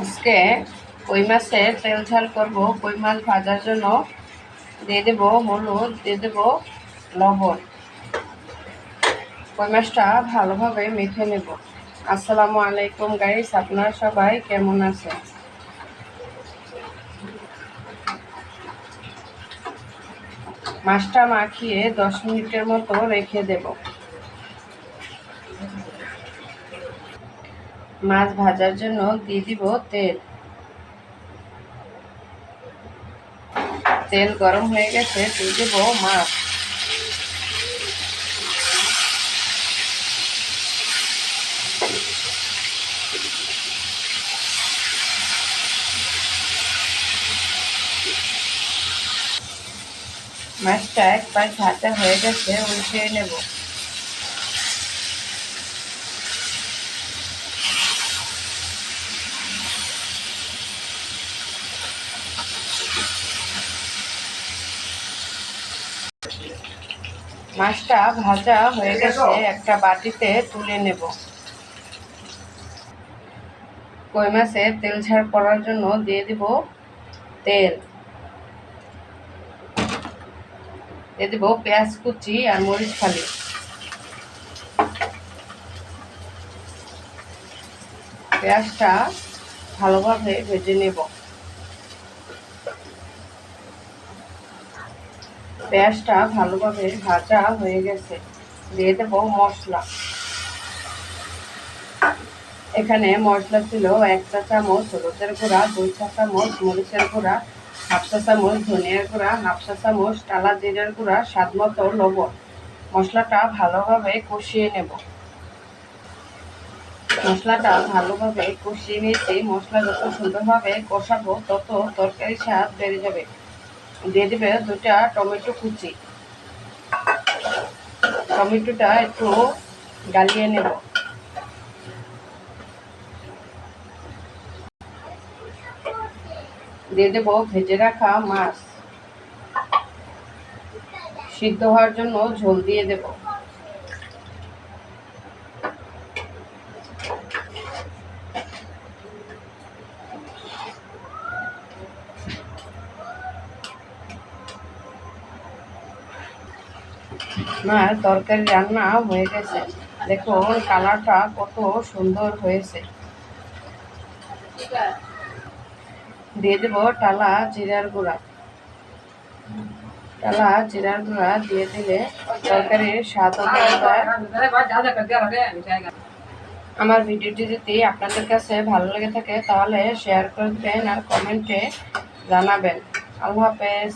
আজকে কই মাছের তেল ঝাল করব, কই মাছ ভাজার জন্য দিয়ে দেবো হলুদ, দিয়ে দেবো লবণ। কই মাছটা ভালোভাবে মেখে নেব। আসসালামু আলাইকুম গাইস আপনারা সবাই কেমন আছেন? মাছটা মাখিয়ে দশ মিনিটের মতো রেখে দেব। মাছ ভাজার জন্য দিয়ে দিব তেল। তেল গরম হয়ে গেছে, দিয়ে দেব মাছ। মাছটা একবার ভাজা হয়ে গেছে উল্টিয়ে নেব। মাছটা ভাজা হয়ে গেছে, একটা বাটিতে তুলে নেব। কই মাছের তেল ঝাড় করার জন্য দিয়ে দিব তেল। দিয়ে দেবো পেঁয়াজ কুচি আর মরিচ ফালি। পেঁয়াজটা ভালোভাবে ভেজে নেব। পেঁয়াজটা ভালোভাবে ভাজা হয়ে গেছে। দিয়ে দেবো মশলা। এখানে মশলা ছিল এক চা চামচ হলুদের গুঁড়া, দুই চা চামচ মরিচের গুঁড়া, হাফ চা চামচ ধনিয়ার গুঁড়া, হাফ চা চামচ টালা জিরার গুঁড়া, স্বাদ মতো লবণ। মশলাটা ভালোভাবে কষিয়ে নেব। মশলাটা ভালোভাবে কষিয়ে নিয়েছি। মশলা যত সুন্দরভাবে কষাবো, তত তরকারি স্বাদ বেড়ে যাবে। দিয়ে দেবে দুটা টমেটো কুচি। টমেটোটা একটু গালিয়ে নেব। দিয়ে দেব ভেজে রাখা মাছ। সিদ্ধ হওয়ার জন্য ঝোল দিয়ে দেব। আমার তরকারি রান্না হয়ে গেছে। দেখুন কালারটা কত সুন্দর হয়েছে। দিয়ে দেবো টালা জিরার গুঁড়া। টালা জিরার গুঁড়া দিয়ে দিলে তরকারির স্বাদ আমার ভিডিওটি যদি আপনাদের কাছে ভালো লেগে থাকে, তাহলে শেয়ার করে দেবেন আর কমেন্টে জানাবেন। আল্লাহ হাফেজ।